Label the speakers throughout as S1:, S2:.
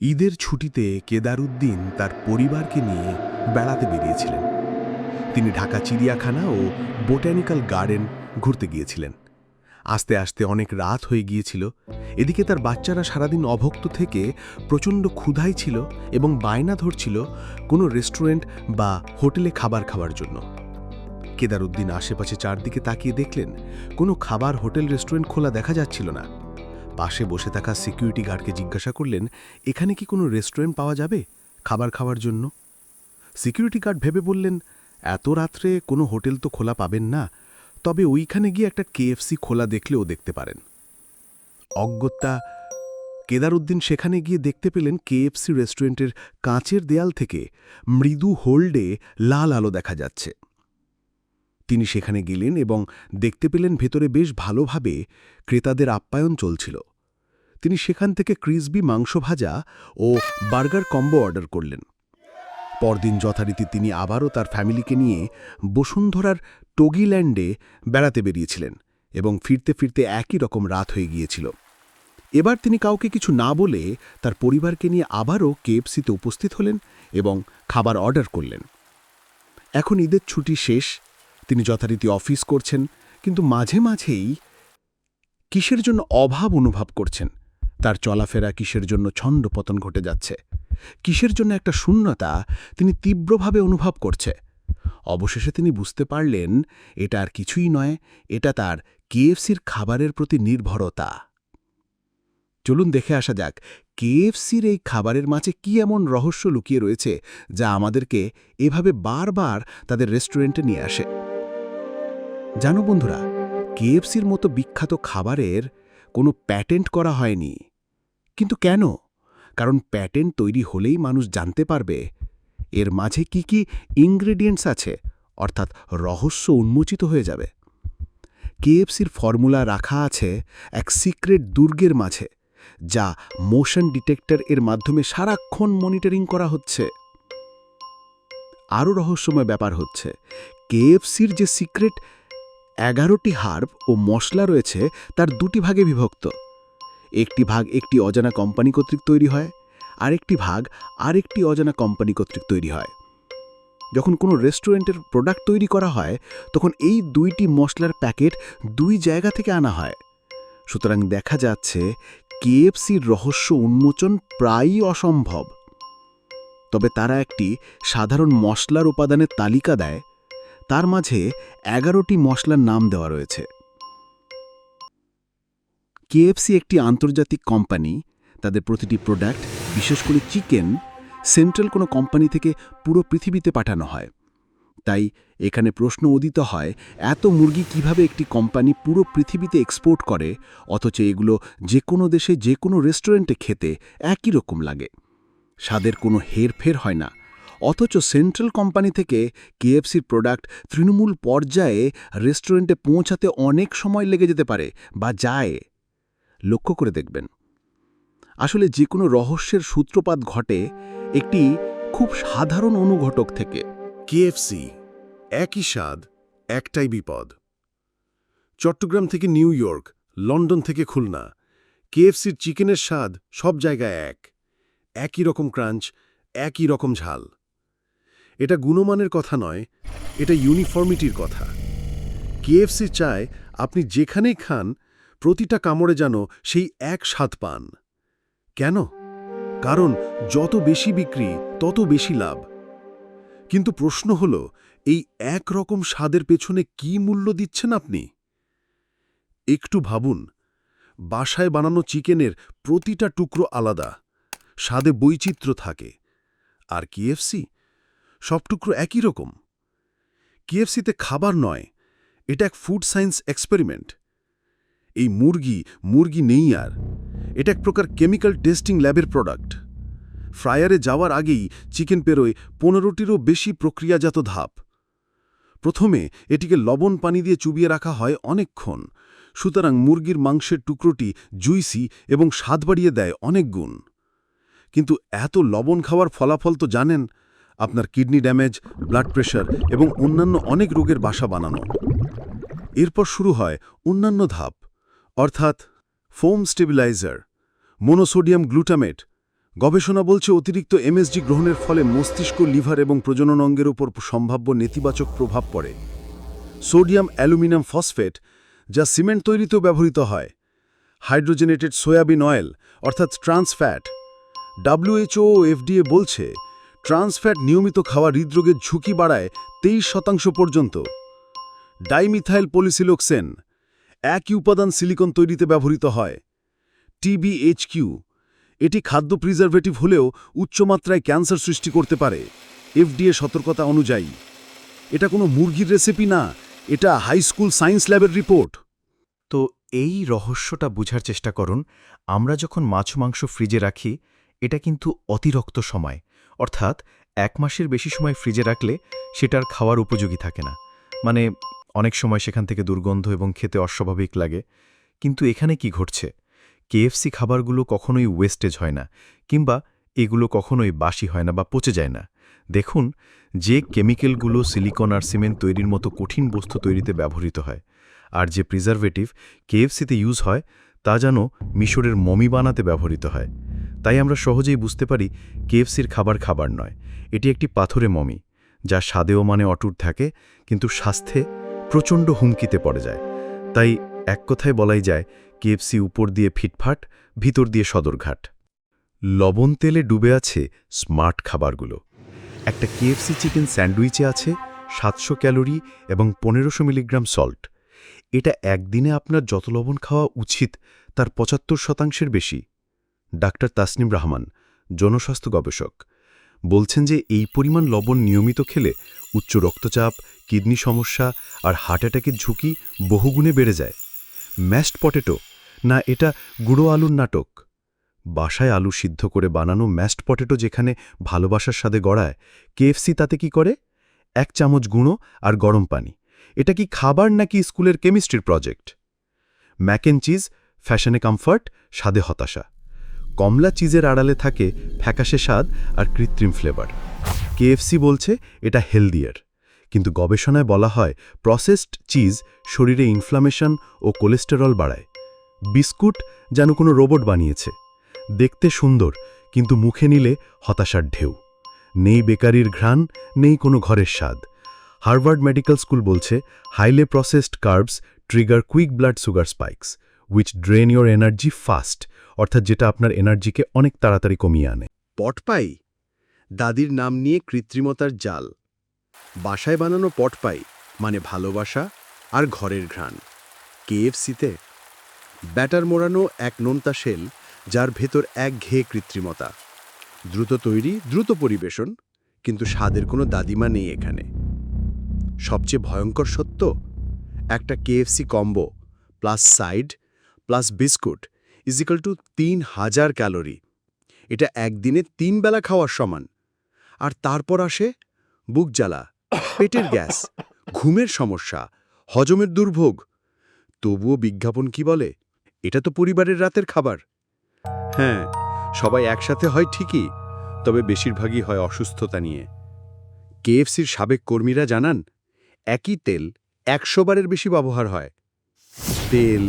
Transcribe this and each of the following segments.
S1: ঈদের ছুটিতে কেদারুদ্দিন তার পরিবারকে নিয়ে বেড়াতে বেরিয়েছিলেন। তিনি ঢাকা চিড়িয়াখানা ও বোটানিক্যাল গার্ডেন ঘুরতে গিয়েছিলেন। আস্তে আস্তে অনেক রাত হয়ে গিয়েছিল। এদিকে তার বাচ্চারা সারাদিন অভক্ত থেকে প্রচণ্ড ক্ষুধাই ছিল এবং বায়না ধরছিল কোনো রেস্টুরেন্ট বা হোটেলে খাবার খাওয়ার জন্য। কেদারুদ্দিন আশেপাশে চারদিকে তাকিয়ে দেখলেন, কোনো খাবার হোটেল রেস্টুরেন্ট খোলা দেখা যাচ্ছিল না। পাশে বসে থাকা সিকিউরিটি গার্ডকে জিজ্ঞাসা করলেন, এখানে কি কোনো রেস্টুরেন্ট পাওয়া যাবে খাবার খাওয়ার জন্য? সিকিউরিটি গার্ড ভেবে বললেন, এত রাত্রে কোনো হোটেল তো খোলা পাবেন না, তবে ওইখানে গিয়ে একটা কেএফসি খোলা দেখলেও দেখতে পারেন। অজ্ঞতা কেদারউদ্দিন সেখানে গিয়ে দেখতে পেলেন কেএফসি রেস্টুরেন্টের কাঁচের দেয়াল থেকে মৃদু হোল্ডে লাল আলো দেখা যাচ্ছে। তিনি সেখানে গেলেন এবং দেখতে পেলেন ভেতরে বেশ ভালোভাবে ক্রেতাদের আপ্যায়ন চলছিল। তিনি সেখান থেকে ক্রিসবি মাংস ভাজা ও বার্গার কম্বো অর্ডার করলেন। পরদিন যথারীতি তিনি আবারও তার ফ্যামিলিকে নিয়ে বসুন্ধরার টগিল্যান্ডে বেড়াতে বেরিয়েছিলেন এবং ফিরতে ফিরতে একই রকম রাত হয়ে গিয়েছিল। এবার তিনি কাউকে কিছু না বলে তার পরিবারকে নিয়ে আবারও কেএফসিতে উপস্থিত হলেন এবং খাবার অর্ডার করলেন। এখন ঈদের ছুটি শেষ তিনি যথারীতি অফিস করছেন, কিন্তু মাঝে মাঝেই কিসের জন্য অভাব অনুভব করছেন? তার চলাফেরা কিসের জন্য ছন্দপতন ঘটে যাচ্ছে? কিসের জন্য একটা শূন্যতা তিনি তীব্রভাবে অনুভব করছে? অবশেষে তিনি বুঝতে পারলেন, এটা আর কিছুই নয়, এটা তার কেএফসির খাবারের প্রতি নির্ভরতা। চলুন দেখে আসা যাক, কেএফসির এই খাবারের মাঝে কি এমন রহস্য লুকিয়ে রয়েছে যা আমাদেরকে এভাবে বারবার তাদের রেস্টুরেন্টে নিয়ে আসে? জানো বন্ধুরা, কেএফসির মতো বিখ্যাত খাবারের কোনো প্যাটেন্ট করা হয়নি। কিন্তু কেন? কারণ প্যাটেন্ট তৈরি হলেই মানুষ জানতে পারবে এর মাঝে কি কি ইনগ্রেডিয়েন্টস আছে, অর্থাৎ রহস্য উন্মোচিত হয়ে যাবে। কেএফসির ফর্মুলা রাখা আছে এক সিক্রেট দুর্গের মাঝে, যা মোশন ডিটেক্টর এর মাধ্যমে সারাক্ষণ মনিটরিং করা হচ্ছে। আরও রহস্যময় ব্যাপার হচ্ছে, কেএফসির যে সিক্রেট এগারোটি হার্ব ও মশলা রয়েছে তার দুটি ভাগে বিভক্ত। একটি ভাগ একটি অজানা কোম্পানি কর্তৃক তৈরি হয়, আরেকটি ভাগ আরেকটি অজানা কোম্পানি কর্তৃক তৈরি হয়। যখন কোনো রেস্টুরেন্টের প্রোডাক্ট তৈরি করা হয়, তখন এই দুইটি মশলার প্যাকেট দুই জায়গা থেকে আনা হয়। সুতরাং দেখা যাচ্ছে, কেএফসির রহস্য উন্মোচন প্রায়ই অসম্ভব। তবে তারা একটি সাধারণ মশলার উপাদানের তালিকা দেয় তার মাঝে এগারোটি মশলার নাম দেওয়া রয়েছে। কেএফসি একটি আন্তর্জাতিক কোম্পানি, তাদের প্রতিটি প্রোডাক্ট, বিশেষ করে চিকেন, সেন্ট্রাল কোনো কোম্পানি থেকে পুরো পৃথিবীতে পাঠানো হয়। তাই এখানে প্রশ্ন উদিত হয়, এত মুরগি কীভাবে একটি কোম্পানি পুরো পৃথিবীতে এক্সপোর্ট করে, অথচ এগুলো যে কোনো দেশে যে কোনো রেস্টুরেন্টে খেতে একই রকম লাগে। স্বাদের কোনো হেরফের হয় না। অথচ সেন্ট্রাল কোম্পানি থেকে কেএফসির প্রোডাক্ট তৃণমূল পর্যায়ে রেস্টুরেন্টে পৌঁছাতে অনেক সময় লেগে যেতে পারে বা যায়। লক্ষ্য করে দেখবেন। আসলে যে কোনো রহস্যের সূত্রপাত ঘটে একটি খুব সাধারণ অনুঘটক থেকে।
S2: কেএফসি, একই স্বাদ, একটাই বিপদ। চট্টগ্রাম থেকে নিউ ইয়র্ক, লন্ডন থেকে খুলনা। কেএফসির চিকেনের স্বাদ সব জায়গায় এক। একই রকম ক্রাঞ্চ, একই রকম ঝাল। এটা গুণমানের কথা নয়, এটা ইউনিফর্মিটির কথা। কেএফসি চায় আপনি যেখানেই খান, প্রতিটা কামড়ে যেন সেই এক স্বাদ পান। কেন? কারণ যত বেশি বিক্রি, তত বেশি লাভ। কিন্তু প্রশ্ন হল, এই এক রকম স্বাদের পেছনে কি মূল্য দিচ্ছেন আপনি? একটু ভাবুন, বাসায় বানানো চিকেনের প্রতিটা টুকরো আলাদা, স্বাদে বৈচিত্র্য থাকে। আর কিএফসি সব টুকরো একই রকম। কিএফসিতে খাবার নয়, এটা এক ফুড সায়েন্স এক্সপেরিমেন্ট। এই মুরগি মুরগি নেই আর। এটা এক প্রকার কেমিক্যাল টেস্টিং ল্যাবের প্রোডাক্ট। ফ্রায়ারে যাওয়ার আগেই চিকেন পেরোয় পনেরোটিরও বেশি প্রক্রিয়াজাত ধাপ। প্রথমে এটিকে লবণ পানি দিয়ে চুবিয়ে রাখা হয় অনেকক্ষণ। সুতরাং মুরগির মাংসের টুকরোটি জুইসি এবং স্বাদ বাড়িয়ে দেয় অনেক গুণ। কিন্তু এত লবণ খাওয়ার ফলাফল তো জানেন আপনার কিডনি ড্যামেজ, ব্লাড প্রেশার এবং অন্যান্য অনেক রোগের বাসা বানানো। এরপর শুরু হয় অন্যান্য ধাপ, অর্থাৎ ফোম স্টেবিলাইজার, মোনোসোডিয়াম গ্লুটামেট। গবেষণা বলছে অতিরিক্ত এমএসজি গ্রহণের ফলে মস্তিষ্ক, লিভার এবং প্রজনন অঙ্গের উপর সম্ভাব্য নেতিবাচক প্রভাব পড়ে। সোডিয়াম অ্যালুমিনিয়াম ফসফেট, যা সিমেন্ট তৈরিতেও ব্যবহৃত হয়। হাইড্রোজেনেটেড সয়াবিন অয়েল, অর্থাৎ ট্রান্সফ্যাট ডাব্লিউএইচও এফডিএ বলছে ট্রান্সফ্যাট নিয়মিত খাওয়া হৃদরোগের ঝুঁকি বাড়ায় তেইশ শতাংশ পর্যন্ত। ডাইমিথাইল পলিসিলোক্সেন, একই উপাদান সিলিকন তৈরিতে ব্যবহৃত হয়। টিবিএইচকিউ এটি খাদ্য প্রিজারভেটিভ হলেও উচ্চমাত্রায় ক্যান্সার সৃষ্টি করতে পারে, এফডিএ সতর্কতা অনুযায়ী। এটা কোনো মুরগির রেসিপি না, এটা হাই স্কুল সায়েন্স ল্যাবের রিপোর্ট।
S3: তো এই রহস্যটা বুঝার চেষ্টা করুন, আমরা যখন মাছ মাংস ফ্রিজে রাখি, এটা কিন্তু অতিরক্ত সময়। অর্থাৎ এক মাসের বেশি সময় ফ্রিজে রাখলে সেটার খাওয়ার উপযোগী থাকে না। মানে অনেক সময় সেখান থেকে দুর্গন্ধ এবং খেতে অস্বাভাবিক লাগে। কিন্তু এখানে কি ঘটছে? কেএফসি খাবারগুলো কখনোই ওয়েস্টেজ হয় না কিংবা এগুলো কখনোই বাসি হয় না বা পচে যায় না। দেখুন, যে কেমিক্যালগুলো সিলিকন আর সিমেন্ট তৈরির মতো কঠিন বস্তু তৈরিতে ব্যবহৃত হয় আর যে প্রিজারভেটিভ কেএফসিতে ইউজ হয়, তা যেন মিশরের মমি বানাতে ব্যবহৃত হয়। তাই আমরা সহজেই বুঝতে পারি কেএফসির খাবার খাবার নয়। এটি একটি পাথরে মমি, যা স্বাদেও মানে অটুট থাকে, কিন্তু স্বাস্থ্যে প্রচণ্ড হুমকিতে পড়ে যায়। তাই এক কথায় বলাই যায়, কেএফসি উপর দিয়ে ফিটফাট, ভিতর দিয়ে সদরঘাট। লবণ তেলে ডুবে আছে স্মার্ট খাবারগুলো। একটা কেএফসি চিকেন স্যান্ডউইচে আছে সাতশো ক্যালোরি এবং পনেরোশো মিলিগ্রাম সল্ট। এটা একদিনে আপনার যত লবণ খাওয়া উচিত, তার পঁচাত্তর শতাংশের বেশি। ডাক্তার তাসনিম রহমান, জনস্বাস্থ্য গবেষক, বলছেন যে এই পরিমাণ লবণ নিয়মিত খেলে উচ্চ রক্তচাপ, কিডনি সমস্যা আর হার্ট অ্যাটাকের ঝুঁকি বহুগুণে বেড়ে যায়। ম্যাশড পটেটো, না এটা গুঁড়ো আলুর নাটক? বাসায় আলু সিদ্ধ করে বানানো ম্যাশড পটেটো যেখানে ভালোবাসার স্বাদে গড়ায় কেএফসি তাতে কি করে? এক চামচ গুঁড়ো আর গরম পানি। এটা কি খাবার নাকি স্কুলের কেমিস্ট্রির প্রজেক্ট? ম্যাক অ্যান্ড চিজ, ফ্যাশনে কমফর্ট, স্বাদে হতাশা। কমলা চিজের আড়ালে থাকে ফ্যাকাশে স্বাদ আর কৃত্রিম ফ্লেভার। কেএফসি বলছে এটা হেলদিয়ার। কিন্তু গবেষণায় বলা হয় প্রসেসড চিজ শরীরে ইনফ্লামেশন ও কোলেস্টেরল বাড়ায়। বিস্কুট যেন কোনো রোবট বানিয়েছে। দেখতে সুন্দর, কিন্তু মুখে নিলে হতাশার ঢেউ। নেই বেকারির ঘ্রাণ, নেই কোনো ঘরের স্বাদ। হার্ভার্ড মেডিকেল স্কুল বলছে highly processed carbs trigger quick blood sugar spikes. Which drain your energy fast অর্থাৎ যেটা আপনার এনার্জিকে অনেক তাড়াতাড়ি কমিয়ে আনে।
S2: পটপাই দাদির নাম নিয়ে কৃত্রিমতার জাল। বাসায় বানানো পটপাই মানে ভালোবাসা আর ঘরের ঘ্রাণ। কেএফসিতে ব্যাটার মোড়ানো এক নোনতা শেল যার ভেতর এক ঘেয়ে কৃত্রিমতা। দ্রুত তৈরি, দ্রুত পরিবেশন, কিন্তু স্বাদের কোনো দাদিমা নেই এখানে। সবচেয়ে ভয়ঙ্কর সত্য, একটা KFC combo plus side plus biscuit is equal to তিন হাজার ক্যালোরি। এটা একদিনে তিন বেলা খাওয়ার সমান। আর তারপর আসে বুক জ্বালা, পেটের গ্যাস, ঘুমের সমস্যা, হজমের দুর্ভোগ। তবুও বিজ্ঞাপন কি বলে? এটা তো পরিবারের রাতের খাবার। হ্যাঁ সবাই একসাথে হয় ঠিকই, তবে বেশিরভাগই হয় অসুস্থতা নিয়ে। কেএফসির সাবেক কর্মীরা জানান, একই তেল একশো বারের বেশি ব্যবহার হয়। তেল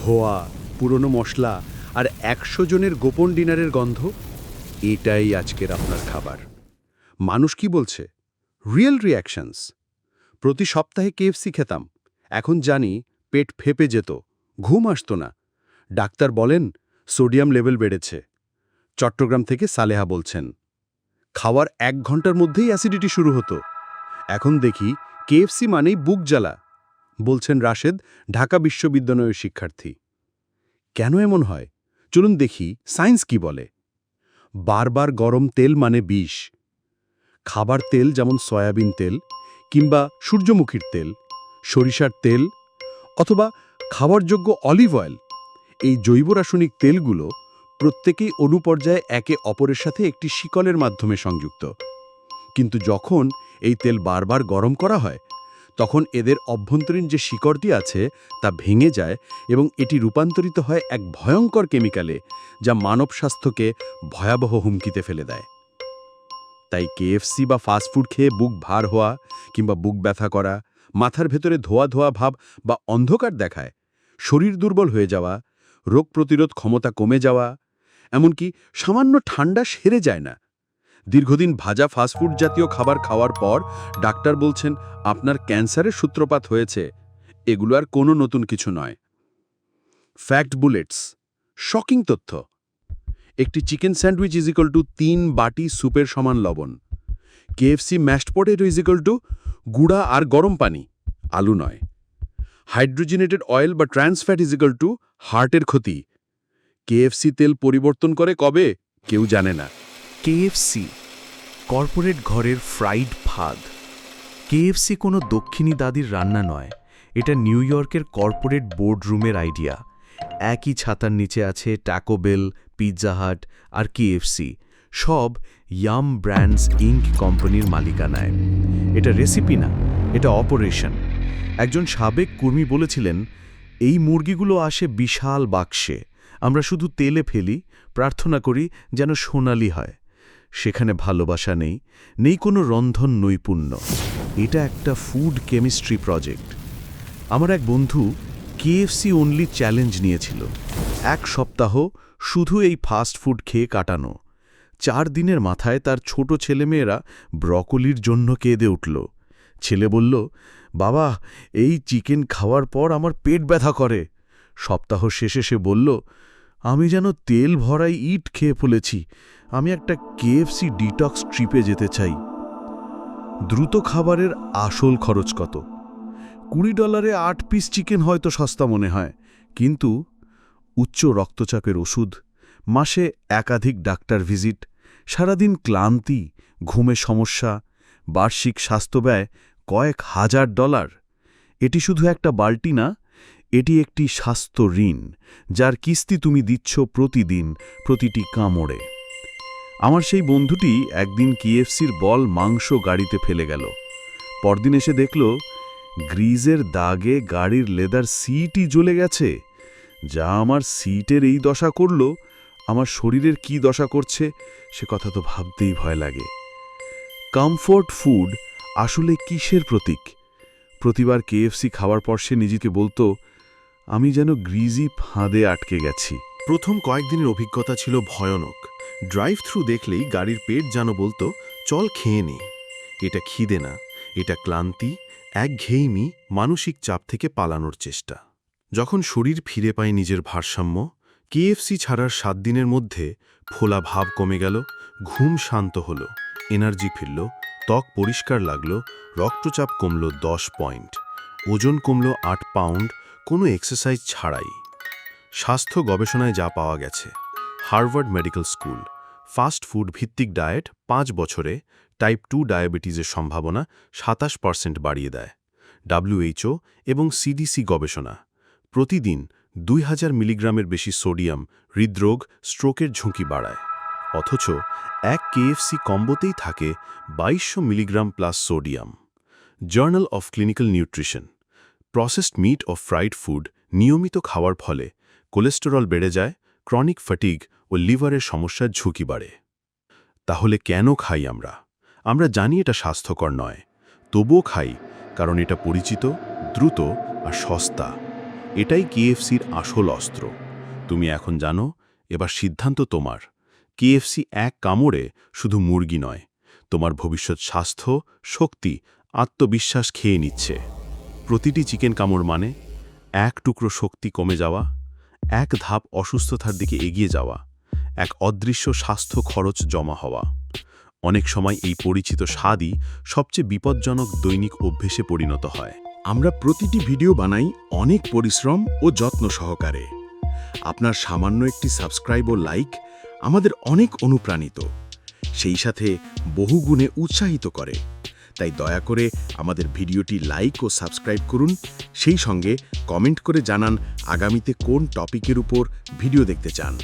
S2: ধোয়া, পুরনো মশলা আর একশো জনের গোপন ডিনারের গন্ধ, এটাই আজকের আপনার খাবার। মানুষ কি বলছে? রিয়েল রিয়াকশনস প্রতি সপ্তাহে কেএফসি খেতাম। এখন জানি পেট ফেপে যেত, ঘুম আসতো না। ডাক্তার বলেন, সোডিয়াম লেভেল বেড়েছে। চট্টগ্রাম থেকে সালেহা বলছেন, খাওয়ার এক ঘণ্টার মধ্যেই অ্যাসিডিটি শুরু হতো। এখন দেখি কেএফসি মানেই বুক জ্বালা। বলছেন রাশেদ, ঢাকা বিশ্ববিদ্যালয়ের শিক্ষার্থী। কেন এমন হয়? চলুন দেখি, সায়েন্স কি বলে? বারবার গরম তেল মানে বিষ। খাবার তেল যেমন সয়াবিন তেল কিংবা সূর্যমুখীর তেল, সরিষার তেল অথবা খাবারযোগ্য অলিভ অয়েল। এই জৈব রাসায়নিক তেলগুলো প্রত্যেকেই অনুপর্যায়ে একে অপরের সাথে একটি শিকলের মাধ্যমে সংযুক্ত। কিন্তু যখন এই তেল বারবার গরম করা হয় তখন এদের অভ্যন্তরীণ যে শিকড়টি আছে তা ভেঙে যায় এবং এটি রূপান্তরিত হয় এক ভয়ঙ্কর কেমিক্যালে যা মানব স্বাস্থ্যকে ভয়াবহ হুমকিতে ফেলে দেয়। তাই কেএফসি বা ফাস্টফুড খেয়ে বুক ভার হওয়া কিংবা বুক ব্যথা করা, মাথার ভেতরে ধোয়া ধোয়া ভাব বা অন্ধকার দেখায়, শরীর দুর্বল হয়ে যাওয়া, রোগ প্রতিরোধ ক্ষমতা কমে যাওয়া, এমনকি সামান্য ঠান্ডা সেরে যায় না। দীর্ঘদিন ভাজা ফাস্টফুড জাতীয় খাবার খাওয়ার পর ডাক্তার বলছেন আপনার ক্যান্সারের সূত্রপাত হয়েছে। এগুলো আর কোনো নতুন কিছু নয়। ফ্যাক্ট বুলেটস শকিং তথ্য। একটি চিকেন স্যান্ডউইচ ইজ টু তিন বাটি স্যুপের সমান লবণ। KFC mashed potato is to গুঁড়া আর গরম পানি, আলু নয়। হাইড্রোজেনেটেড অয়েল বা ট্রান্সফ্যাট ইজ টু হার্টের ক্ষতি। কেএফসি তেল পরিবর্তন করে কবে? কেউ জানে না।
S3: কেএফসি, কর্পোরেট ঘরের ফ্রাইড ফাদ। কেএফসি কোনো দক্ষিণী দাদির রান্না নয়, এটা নিউ ইয়র্কের কর্পোরেট বোর্ডরুমের আইডিয়া। একই ছাতার নিচে আছে ট্যাকোবেল পিৎজা হাট আর কেএফসি, সব ইয়াম ব্র্যান্ডস ইঙ্ক কোম্পানির মালিকানায়। এটা রেসিপি না, এটা অপারেশন। একজন সাবেক কর্মী বলেছিলেন, এই মুরগিগুলো আসে বিশাল বাক্সে, আমরা শুধু তেলে ফেলি, প্রার্থনা করি যেন সোনালি হয়। সেখানে ভালোবাসা নেই নেই কোনো রন্ধন নৈপুণ্য। এটা একটা ফুড কেমিস্ট্রি প্রজেক্ট আমার এক বন্ধু কেএফসি অনলি চ্যালেঞ্জ নিয়েছিল। এক সপ্তাহ শুধু এই ফাস্ট ফুড খেয়ে কাটানো। চার দিনের মাথায় তার ছোট ছেলেমেয়েরা ব্রকলির জন্য কেঁদে উঠল। ছেলে বলল, বাবা, এই চিকেন খাওয়ার পর আমার পেট ব্যথা করে। সপ্তাহ শেষে সে বলল আমি যেন তেল ভরাই ইট খেয়ে ফেলেছি। আমি একটা কেএফসি ডিটক্স ট্রিপে যেতে চাই। দ্রুত খাবারের আসল খরচ কত? কুড়ি ডলারে আট পিস চিকেন হয়তো সস্তা মনে হয়, কিন্তু উচ্চ রক্তচাপের ওষুধ, মাসে একাধিক ডাক্তার ভিজিট, সারাদিন ক্লান্তি, ঘুমে সমস্যা, বার্ষিক স্বাস্থ্য ব্যয় কয়েক হাজার ডলার। এটি শুধু একটা বাল্টি না এটি একটি স্বাস্থ্য ঋণ, যার কিস্তি তুমি দিচ্ছ প্রতিদিন প্রতিটি কামড়ে। আমার সেই বন্ধুটি একদিন কিএফসির বল মাংস গাড়িতে ফেলে গেল। পরদিন এসে দেখল, গ্রিজের দাগে গাড়ির লেদার সিটই জ্বলে গেছে। যা আমার সিটের এই দশা করল, আমার শরীরের কি দশা করছে, সে কথা তো ভাবতেই ভয় লাগে। কমফোর্ট ফুড আসলে কিসের প্রতীক? প্রতিবার কেএফসি খাওয়ার পর সে নিজেকে বলতো আমি যেন গ্রিজি ফাঁদে আটকে গেছি।
S4: প্রথম কয়েকদিনের অভিজ্ঞতা ছিল ভয়ানক। ড্রাইভ থ্রু দেখলেই গাড়ির পেট যেন বলতো, চল খেয়ে নে। এটা খিদে না। এটা ক্লান্তি, একঘেয়েমি, মানসিক চাপ থেকে পালানোর চেষ্টা। যখন শরীর ফিরে পায় নিজের ভারসাম্য কেএফসি ছাড়ার সাত দিনের মধ্যে ফোলা ভাব কমে গেল, ঘুম শান্ত হলো, এনার্জি ফিরল, ত্বক পরিষ্কার লাগল, রক্তচাপ কমল দশ পয়েন্ট, ওজন কমল আট পাউন্ড কোনো এক্সারসাইজ ছাড়াই। স্বাস্থ্য গবেষণায় যা পাওয়া গেছে, Harvard medical school, fast food ভিত্তিক ডায়েট পাঁচ বছরে টাইপ টু ডায়াবেটিসের সম্ভাবনা সাতাশ পার্সেন্ট বাড়িয়ে দেয়। ডাব্লিউএইচও এবং সিডিসি গবেষণা, প্রতিদিন দুই হাজার মিলিগ্রামের বেশি সোডিয়াম হৃদরোগ স্ট্রোকের ঝুঁকি বাড়ায়। অথচ এক কেএফসি কম্বোতেই থাকে বাইশশো milligram plus sodium. Journal of clinical nutrition. Processed meat O fried food নিয়মিত খাওয়ার ফলে কোলেস্টেরল বেড়ে যায় ক্রনিক ফ্যাটিগ ও লিভারের সমস্যার ঝুঁকি বাড়ে। তাহলে কেন খাই আমরা? আমরা জানি এটা স্বাস্থ্যকর নয়। তবুও খাই, কারণ এটা পরিচিত, দ্রুত আর সস্তা। এটাই কেএফসির আসল অস্ত্র। তুমি এখন জানো, এবার সিদ্ধান্ত তোমার। কেএফসি এক কামড়ে শুধু মুরগি নয়, তোমার ভবিষ্যৎ স্বাস্থ্য, শক্তি, আত্মবিশ্বাস খেয়ে নিচ্ছে। প্রতিটি চিকেন কামড় মানে এক টুকরো শক্তি কমে যাওয়া, এক ধাপ অসুস্থতার দিকে এগিয়ে যাওয়া, এক অদৃশ্য স্বাস্থ্য খরচ জমা হওয়া। অনেক সময় এই পরিচিত স্বাদই সবচেয়ে বিপজ্জনক দৈনিক অভ্যেসে পরিণত হয়।
S2: আমরা প্রতিটি ভিডিও বানাই অনেক পরিশ্রম ও যত্ন সহকারে। আপনার সামান্য একটি সাবস্ক্রাইব ও লাইক আমাদের অনেক অনুপ্রাণিত। সেই সাথে বহুগুণে উৎসাহিত করে। তাই দয়া করে আমাদের ভিডিওটি লাইক ও সাবস্ক্রাইব করুন। সেই সঙ্গে কমেন্ট করে জানান আগামীতে কোন টপিকের উপর ভিডিও দেখতে চান।